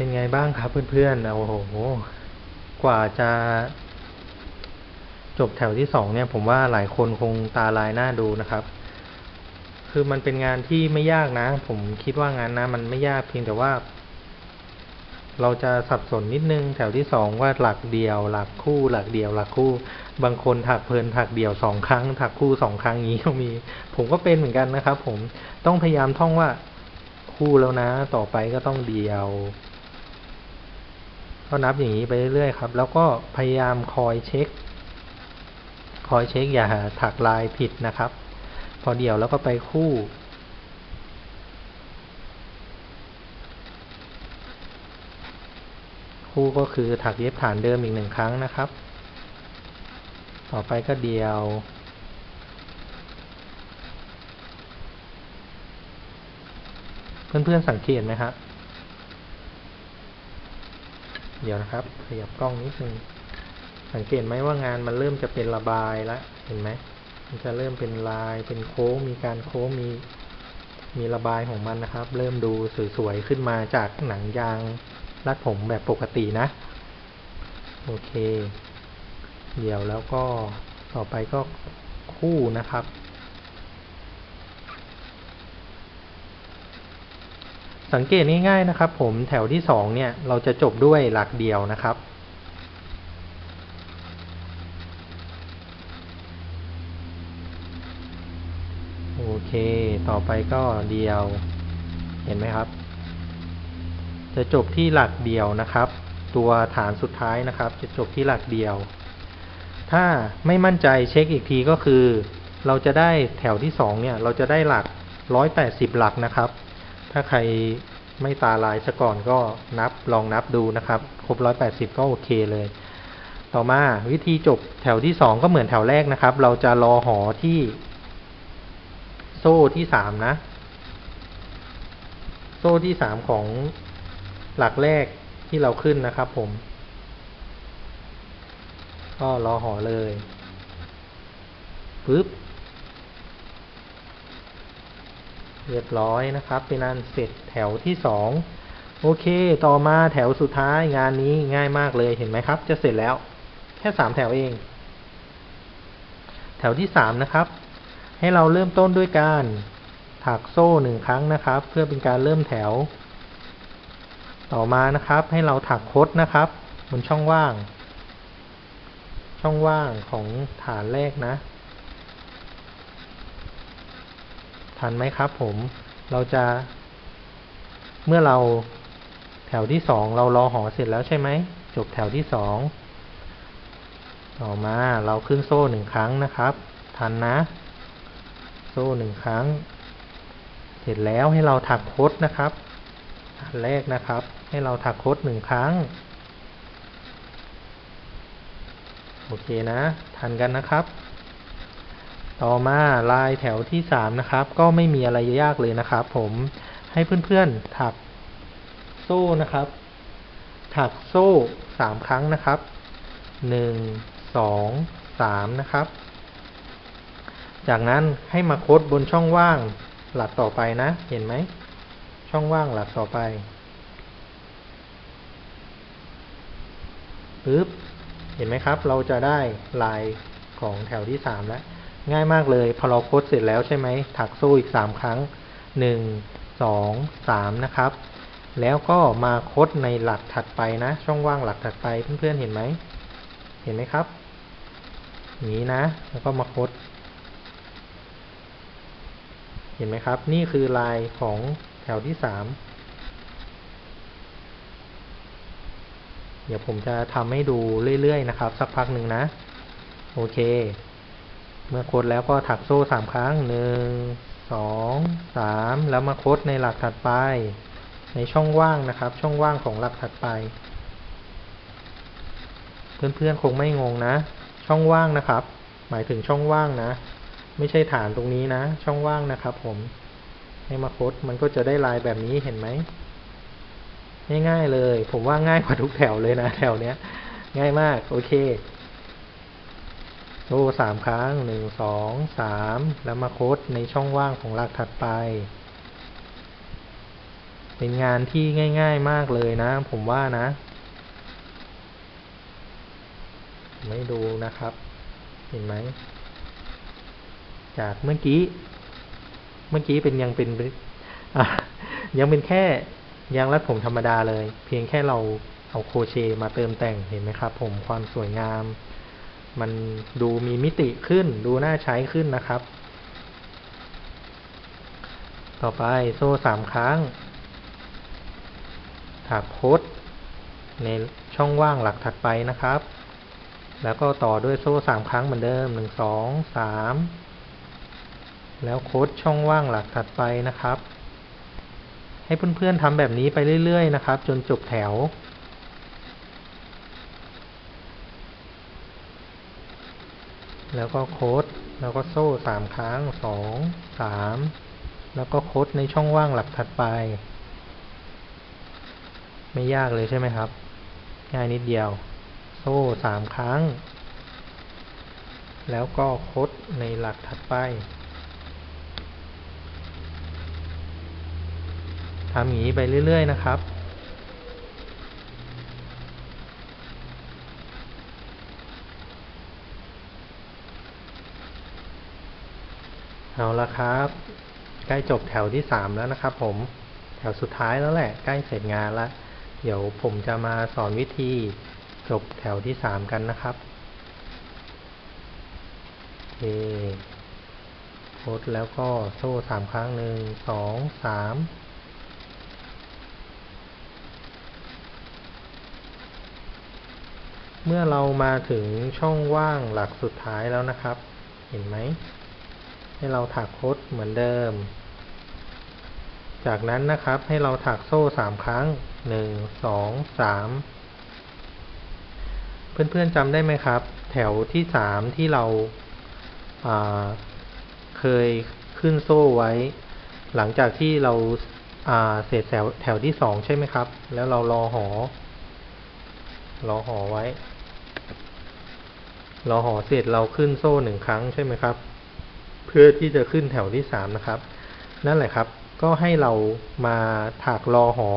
เป็นไงบ้างครับเพื่อนๆ โอ้โห กว่าจะ จบแถวที่สองเนี่ย ผมว่าหลายคนคงตาลายหน้าดูนะครับ คือมันเป็นงานที่ไม่ยากนะ ผมคิดว่างานนะ มันไม่ยากเพียงแต่ว่า เราจะสับสนนิดนึงแถวที่สองว่าหลักเดียว หลักคู่ หลักเดียว หลักคู่ บางคนถักเพลินถักเดี่ยวสองครั้ง ถักคู่สองครั้งอย่างนี้ก็มี ผมก็เป็นเหมือนกันนะครับ ผมต้องพยายามท่องว่าคู่แล้วนะ ต่อไปก็ต้องเดียว ก็นับอย่างนี้ไปเรื่อยๆครับ แล้วก็พยายามคอยเช็ค คอยเช็คอย่าถักลายผิดนะครับ พอเดี่ยวแล้วก็ไปคู่ คู่ก็คือถักเย็บฐานเดิมอีกหนึ่งครั้งนะครับ ต่อไปก็เดี่ยวเพื่อนๆสังเกตไหมครับ เดี๋ยวนะครับ ขยับกล้องนิดนึงสังเกตไหมว่างานมันเริ่มจะเป็นระบายแล้วเห็นไหมมันจะเริ่มเป็นลายเป็นโค้งมีการโค้งมีมีระบายของมันนะครับ เริ่มดูสวยๆขึ้นมาจากหนังยางรัดผมแบบปกตินะ โอเค เดี๋ยวแล้วก็ต่อไปก็คู่นะครับ สังเกตง่ายๆนะครับ ผมแถวที่สองเนี่ยเราจะจบด้วยหลักเดียวนะครับ โอเค ต่อไปก็เดียว เห็นไหมครับ จะจบที่หลักเดียวนะครับ ตัวฐานสุดท้ายนะครับ จะจบที่หลักเดียว ถ้าไม่มั่นใจเช็คอีกทีก็คือ เราจะได้แถวที่สองเนี่ย เราจะได้หลักร้อยแปดสิบหลักนะครับ ถ้าใครไม่ตาลายซะก่อนก็นับลองนับดูนะครับ ครบร้อยแปดสิบก็โอเคเลย ต่อมาวิธีจบแถวที่สองก็เหมือนแถวแรกนะครับ เราจะรอหอที่ โซ่ที่สามนะ โซ่ที่สามของหลักแรกที่เราขึ้นนะครับผม ก็รอหอเลยปึ๊บ เรียบร้อยนะครับเป็นอันเสร็จแถวที่สองโอเค ต่อมาแถวสุดท้ายงานนี้ง่ายมากเลยเห็นไหมครับ จะเสร็จแล้วแค่สามแถวเอง แถวที่สามนะครับ ให้เราเริ่มต้นด้วยการถักโซ่หนึ่งครั้งนะครับ เพื่อเป็นการเริ่มแถว ต่อมานะครับ ให้เราถักคดนะครับบนช่องว่าง ช่องว่างของฐานแรกนะ ทันไหมครับผม เราจะ เมื่อเราแถวที่สองเรารอหอเสร็จแล้วใช่ไหม จบแถวที่สองต่อมาเราขึ้นโซ่หนึ่งครั้งนะครับ ทันนะ โซ่หนึ่งครั้ง เสร็จแล้วให้เราถักคดนะครับอันแรกนะครับ ให้เราถักคดหนึ่งครั้ง โอเคนะ ทันกันนะครับ ต่อมาลายแถวที่สามนะครับ ก็ไม่มีอะไรยากเลยนะครับ ผมให้เพื่อนๆถักโซ่นะครับ ถักโซ่สามครั้งนะครับหนึ่งสองสามนะครับ จากนั้นให้มาโคดบนช่องว่างหลักต่อไปนะ เห็นไหม ช่องว่างหลักต่อไปปึ๊บเห็นไหมครับ เราจะได้ลายของแถวที่สามแล้ว ง่ายมากเลย พอเราโคดเสร็จแล้วใช่ไหมถักโซ่อีกสามครั้งหนึ่งสองสามนะครับ แล้วก็มาโคดในหลักถัดไปนะ ช่องว่างหลักถัดไปเพื่อนๆเห็นไหม เห็นไหมครับนี้นะ แล้วก็มาโคดเห็นไหมครับ นี่คือลายของแถวที่สามเดี๋ยวผมจะทำให้ดูเรื่อยๆนะครับ สักพักหนึ่งนะ โอเค เมื่อคดแล้วก็ถักโซ่สามครั้งหนึ่งสองสามแล้วมาคดในหลักถัดไป ในช่องว่างนะครับ ช่องว่างของหลักถัดไป เพื่อนๆคงไม่งงนะ ช่องว่างนะครับ หมายถึงช่องว่างนะ ไม่ใช่ฐานตรงนี้นะ ช่องว่างนะครับ ผมให้มาคดมันก็จะได้ลายแบบนี้เห็นไหมง่ายๆเลย ผมว่าง่ายกว่าทุกแถวเลยนะ แถวเนี้ย ง่ายมาก โอเค โซ่สามครั้งหนึ่งสองสามแล้วมาโคดในช่องว่างของหลักถัดไป เป็นงานที่ง่าย ๆมากเลยนะ ผมว่านะ ไม่ดูนะครับ เห็นไหม จากเมื่อกี้ เมื่อกี้เป็นยังเป็นยังเป็นแค่ยางรัดผมธรรมดาเลย เพียงแค่เราเอาโคเชมาเติมแต่งเห็นไหมครับ ผมความสวยงาม มันดูมีมิติขึ้น ดูน่าใช้ขึ้นนะครับ ต่อไปโซ่สามครั้ง ถักโคดในช่องว่างหลักถัดไปนะครับ แล้วก็ต่อด้วยโซ่สามครั้งเหมือนเดิมหนึ่งสองสามแล้วโค้ดช่องว่างหลักถัดไปนะครับ ให้เพื่อนๆทำแบบนี้ไปเรื่อยๆนะครับ จนจบแถว แล้วก็โค้ด แล้วก็โซ่สามครั้งสองสามแล้วก็โค้ดในช่องว่างหลักถัดไป ไม่ยากเลยใช่ไหมครับ ง่ายนิดเดียว โซ่สามครั้ง แล้วก็โค้ดในหลักถัดไปทำอย่างนี้ไปเรื่อย ๆ นะครับ เอาละครับ ใกล้จบแถวที่สามแล้วนะครับ ผมแถวสุดท้ายแล้วแหละ ใกล้เสร็จงานล้วเดี๋ยวผมจะมาสอนวิธีจบแถวที่สามกันนะครับโอเคโพสแล้วก็โซ่สามครั้งหนึ่งสองสามเมื่อเรามาถึงช่องว่างหลักสุดท้ายแล้วนะครับ เห็นไหม ให้เราถักโคดเหมือนเดิม จากนั้นนะครับให้เราถักโซ่สามครั้งหนึ่งสองสามเพื่อนๆจำได้ไหมครับ แถวที่สามที่เราเคยขึ้นโซ่ไว้ หลังจากที่เราเสร็จแถวแถวที่สองใช่ไหมครับ แล้วเรารอหอ รอหอไว้ รอหอเสร็จเราขึ้นโซ่หนึ่งครั้งใช่ไหมครับ เพื่อที่จะขึ้นแถวที่สามนะครับ นั่นแหละครับ ก็ให้เรามาถักรอหอ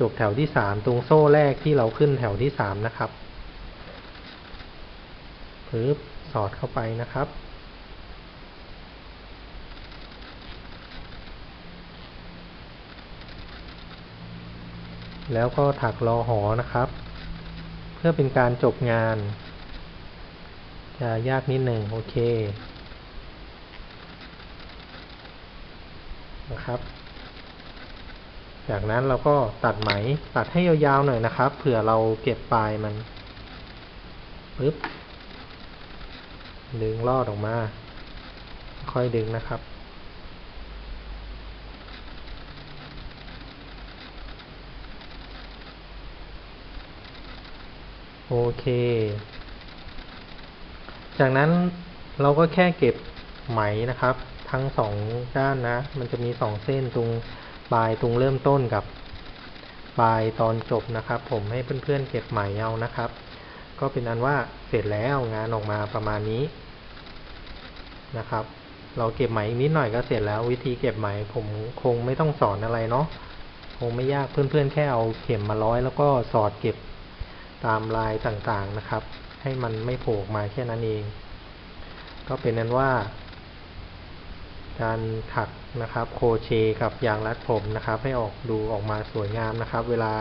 จบแถวที่สามตรงโซ่แรกที่เราขึ้นแถวที่สามนะครับปึ๊บสอดเข้าไปนะครับ แล้วก็ถักรอหอนะครับ เพื่อเป็นการจบงาน จะยากนิดหนึ่งโอเค นะครับ จากนั้นเราก็ตัดไหมตัดให้ยาวๆหน่อยนะครับ เผื่อเราเก็บปลายมันปึ๊บดึงลอดออกมา ค่อยดึงนะครับ โอเค จากนั้นเราก็แค่เก็บไหมนะครับ ทั้งสองด้านนะ มันจะมีสองเส้นตรงปลายตรงเริ่มต้นกับปลายตอนจบนะครับ ผมให้เพื่อนๆเก็บไหมเอานะครับ ก็เป็นอันว่าเสร็จแล้วงานออกมาประมาณนี้นะครับ เราเก็บไหมอีกนิดหน่อยก็เสร็จแล้ว วิธีเก็บไหมผมคงไม่ต้องสอนอะไรเนาะคงไม่ยากเพื่อนๆแค่เอาเข็มมาร้อย แล้วก็สอดเก็บตามลายต่างๆนะครับ ให้มันไม่โผล่ออกมาแค่นั้นเอง ก็เป็นนั้นว่า การถักนะครับ โคเชกับยางรัดผมนะครับ ให้ออกดูออกมาสวยงามนะครับ เวลา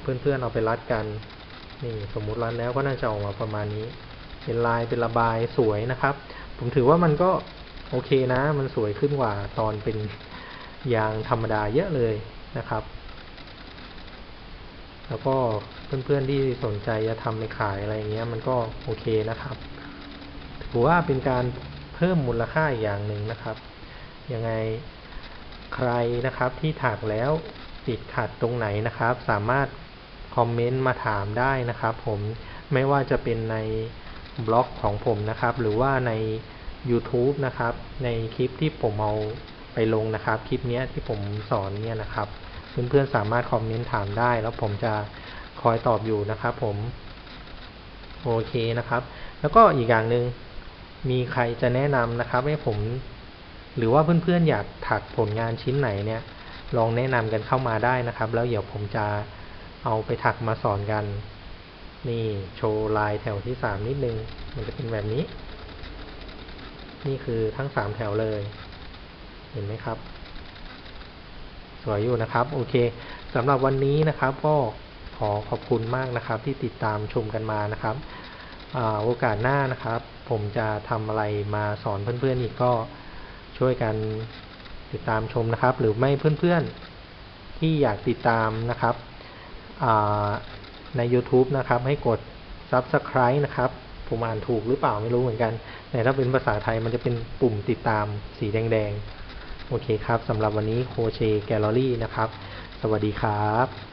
เพื่อนๆเอาไปรัดกันนี่สมมุติรัดแล้วก็น่าจะออกมาประมาณนี้ เป็นลายเป็นระบายสวยนะครับ ผมถือว่ามันก็โอเคนะ มันสวยขึ้นกว่าตอนเป็นยางธรรมดาเยอะเลยนะครับ แล้วก็เพื่อนๆที่สนใจจะทำไปขายอะไรเงี้ย มันก็โอเคนะครับ ถือว่าเป็นการ เพิ่มมูลค่าอีกอย่างหนึ่งนะครับ ยังไงใครนะครับที่ถักแล้วติดขัดตรงไหนนะครับ สามารถคอมเมนต์มาถามได้นะครับ ผมไม่ว่าจะเป็นในบล็อกของผมนะครับ หรือว่าใน YouTube นะครับ ในคลิปที่ผมเอาไปลงนะครับ คลิปนี้ที่ผมสอนเนี่ยนะครับ เพื่อนๆสามารถคอมเมนต์ถามได้ แล้วผมจะคอยตอบอยู่นะครับ ผม โอเคนะครับ แล้วก็อีกอย่างหนึ่ง มีใครจะแนะนำนะครับให้ผม หรือว่าเพื่อนๆอยากถักผลงานชิ้นไหนเนี่ย ลองแนะนำกันเข้ามาได้นะครับ แล้วเดี๋ยวผมจะเอาไปถักมาสอนกัน นี่โชว์ลายแถวที่สามนิดนึง มันจะเป็นแบบนี้ นี่คือทั้งสามแถวเลย เห็นไหมครับ สวยอยู่นะครับ โอเคสำหรับวันนี้นะครับ ก็ขอขอบคุณมากนะครับ ที่ติดตามชมกันมานะครับอโอกาสหน้านะครับ ผมจะทำอะไรมาสอนเพื่อนๆอีกก็ช่วยกันติดตามชมนะครับ หรือไม่เพื่อนๆที่อยากติดตามนะครับใน YouTube นะครับ ให้กด Subscribe นะครับ ผมอ่านถูกหรือเปล่าไม่รู้เหมือนกัน แต่ถ้าเป็นภาษาไทยมันจะเป็นปุ่มติดตามสีแดงๆ โอเคครับสำหรับวันนี้โคเชแกลเลอรี่นะครับ สวัสดีครับ